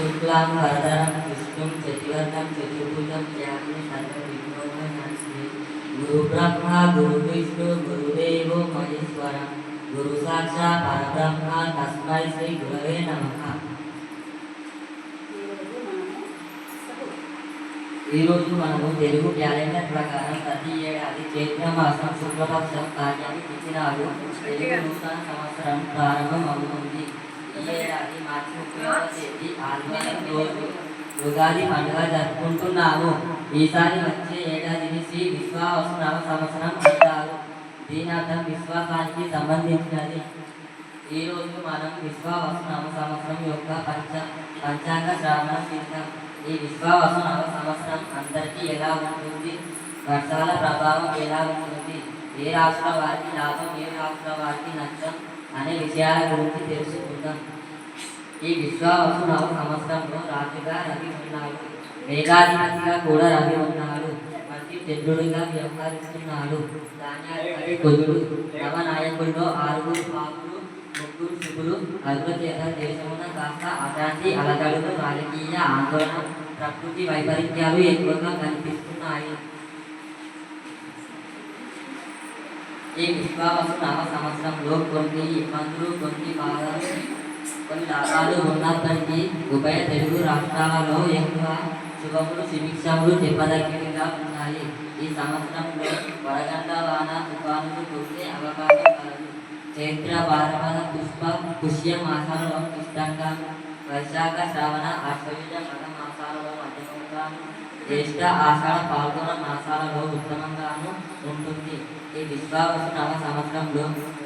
శుక్లాం వరదరం విష్ణుం చతువర్ణం చతుర్భుజం ధ్యానం సర్వవిఘ్నోపశాంతి గురు బ్రహ్మ గురు విష్ణు గురుదేవో మహేశ్వర గురు సాక్షాత్ పరబ్రహ్మ తస్మై శ్రీ గురవే నమః ఈరోజు మనము ఈరోజు మనము సభ తెలుగు క్యాలెండర్ ప్రకారం ప్రతి ఏడాది చైత్ర మాసం శుక్లపక్షం కార్యాన్ని తిచ్చినాడు తెలుగు నూతన సంవత్సరం ప్రారంభం అవుతుంది ఈ ఏడాది మార్చి ముప్పైవ తేదీ ఆదివారం రోజు ఉగాది పండుగ జరుపుకుంటున్నాము. ఈసారి వచ్చే ఏడాదిని శ్రీ విశ్వావసనామ సంవత్సరం అంటారు. దీని అర్థం విశ్వాసానికి సంబంధించినది. ఈ రోజు మనం విశ్వావసనామ సంవత్సరం యొక్క పంచ పంచాంగ శ్రావణం చేద్దాం ఈ విశ్వావసనామ సంవత్సరం అందరికీ ఎలా ఉంటుంది? వర్షాల ప్రభావం ఎలా ఉంటుంది? ఏ రాష్ట్ర వారికి లాభం? ఏ రాష్ట్ర వారికి నష్టం? అనే విషయాల గురించి తెలుసుకుందాం ఈ విశ్వావసనామ సంవత్సరంలో రాజుగా రవి ఉన్నాడు మేఘాధిపతిగా కూడా రవి ఉన్నాడు మంచి చంద్రుడిగా వ్యవహరిస్తున్నాడు ధాన్యాధిపతి కుజుడు నవనాయకుల్లో ఆరుగురు పాపులు ముగ్గురు శుభులు అగ్రచేత దేశమున కాస్త అశాంతి అలగడులు రాజకీయ ఆందోళన ప్రకృతి వైపరీత్యాలు ఎక్కువగా కనిపిస్తున్నాయి ఈ విశ్వావసు నవ సంవత్సరంలో కొన్ని ఇబ్బందులు కొన్ని బాధలు కొన్ని లాభాలు ఉన్నప్పటికీ ఉభయ తెలుగు రాష్ట్రాలలో ఎక్కువ శుభములు సుభిక్షములు చెప్పదగినగా ఉన్నాయి. ఈ సంవత్సరంలో వడగండ్ల వాన తుఫానులు కొట్టే అవకాశం కలదు. చైత్ర భారపద పుష్ప పుష్య మాసాలలో ఇష్టంగా వైశాఖ శ్రావణ ఆశ్వయుజ మగ మాసాలలో మధ్యమంగాను జ్యేష్ఠ ఆషాఢ పాల్గొన మాసాలలో ఉత్తమంగాను ఉంటుంది. ఈ విశ్వావసు నవ సంవత్సరంలో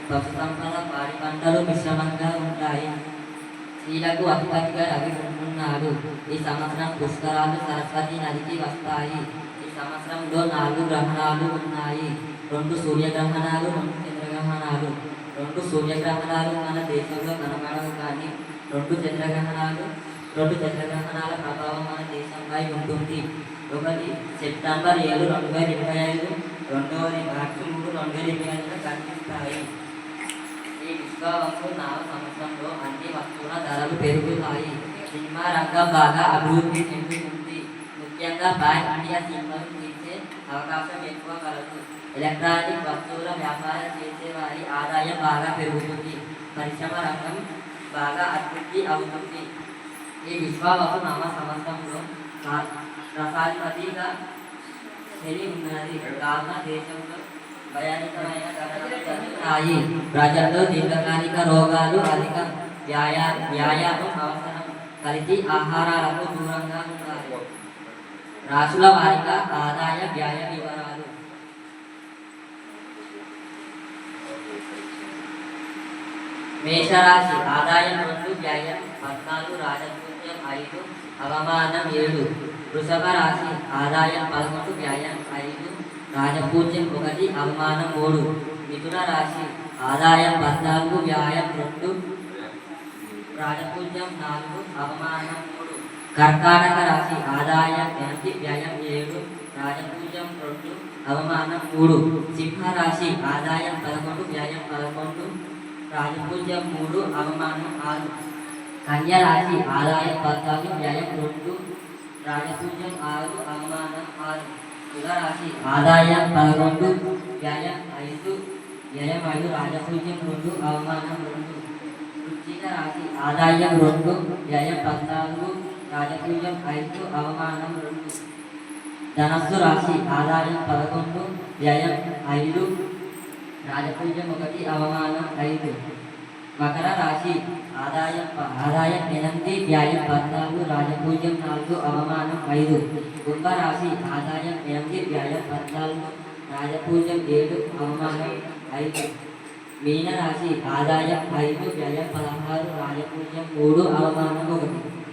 పశుసంపద పాడి పంటలు మిశ్రమంగా ఉంటాయి. స్త్రీలకు అధిపతిగా రవి ఉంటున్నాడు ఈ సంవత్సరం పుష్కరాలు సరస్వతి నదికి వస్తాయి. ఈ సంవత్సరంలో నాలుగు గ్రహణాలు ఉన్నాయి. రెండు సూర్యగ్రహణాలు రెండు చంద్రగ్రహణాలు. రెండు సూర్యగ్రహణాలు మన దేశంలో కనబడవు కానీ రెండు చంద్రగ్రహణాలు రెండు చంద్రగ్రహణాల ప్రభావం మన దేశంపై ఉంటుంది. ఒకటి సెప్టెంబర్ ఏడు రెండు వేల ఇరవై ఐదు రెండవది మార్చి మూడు రెండు వేల ఇరవై ఐదులో కనిపిస్తాయి. ఈ విశ్వావసు నాలుగు సంవత్సరంలో అన్ని వస్తువుల ధరలు పెరుగుతాయి. సినిమా రంగం బాగా అభివృద్ధి చెందుతుంది. ముఖ్యంగా బ్యాంక్ ఇండియా సినిమాలు అవకాశం ఎక్కువ కలదు ఎలక్ట్రానిక్ వస్తువుల వ్యాపారం చేసే వారి ఆదాయం బాగా పెరుగుతుంది. పరిశ్రమ రంగం బాగా అభివృద్ధి అవుతుంది. ఈ విశ్వావసు నామ సంవత్సరంలో రసాధిపతిగా శని ఉన్నది. కావున దేశంలో భయానకమైన ఘటనలు జరుగుతాయి. ప్రజల్లో దీర్ఘకాలిక రోగాలు అధిక వ్యాయా వ్యాయామం అవసరం. కలిసి ఆహారాలకు దూరంగా ఉండాలి. రాసుల వారిగా ఆదాయ వ్యయ వివరాలు. మేషరాశి ఆదాయం రెండు వ్యయం పద్నాలుగు రాజకృత్యం ఐదు అవమానం ఏడు. వృషభ రాశి ఆదాయం పదకొండు వ్యాయం ఐదు రాజపూజ్యం ఒకటి అవమానం మూడు. మిథున రాశి ఆదాయం పద్నాలుగు వ్యాయం రెండు రాజపూజ్యం నాలుగు అవమానం మూడు. కర్కాటక రాశి ఆదాయం ఎనిమిది వ్యయం ఏడు రాజపూజం రెండు అవమానం మూడు. సింహ రాశి ఆదాయం పదకొండు వ్యయం పదకొండు రాజపూజ్యం మూడు అవమానం ఆరు. కన్య రాశి ఆదాయం పద్నాలుగు వ్యయం రెండు రాజపూజ్యం ఆరు అవమానం ఆరు. తులరాశి ఆదాయం పదకొండు వ్యయం ఐదు వ్యయం ఐదు రాజపూజ్యం రెండు అవమానం రెండు. వృశ్చిక రాశి ఆదాయం రెండు వ్యయం పద్నాలుగు రాజకీయం ఐదు అవమానం రెండు. ధనస్సు రాశి ఆదాయం పదకొండు వ్యయం ఐదు. రాజకీయం ఒకటి అవమానం ఐదు. మకర రాశి ఆదాయం ఆదాయం ఎనిమిది వ్యాయం పద్నాలుగు రాజపూజ్యం నాలుగు అవమానం ఐదు. కుంభరాశి ఆదాయం ఎనిమిది వ్యాయం పద్నాలుగు రాజపూజ్యం ఏడు అవమానం ఐదు. మీనరాశి ఆదాయం ఐదు వ్యయం పదహారు రాజపూజ్యం మూడు అవమానం ఒకటి.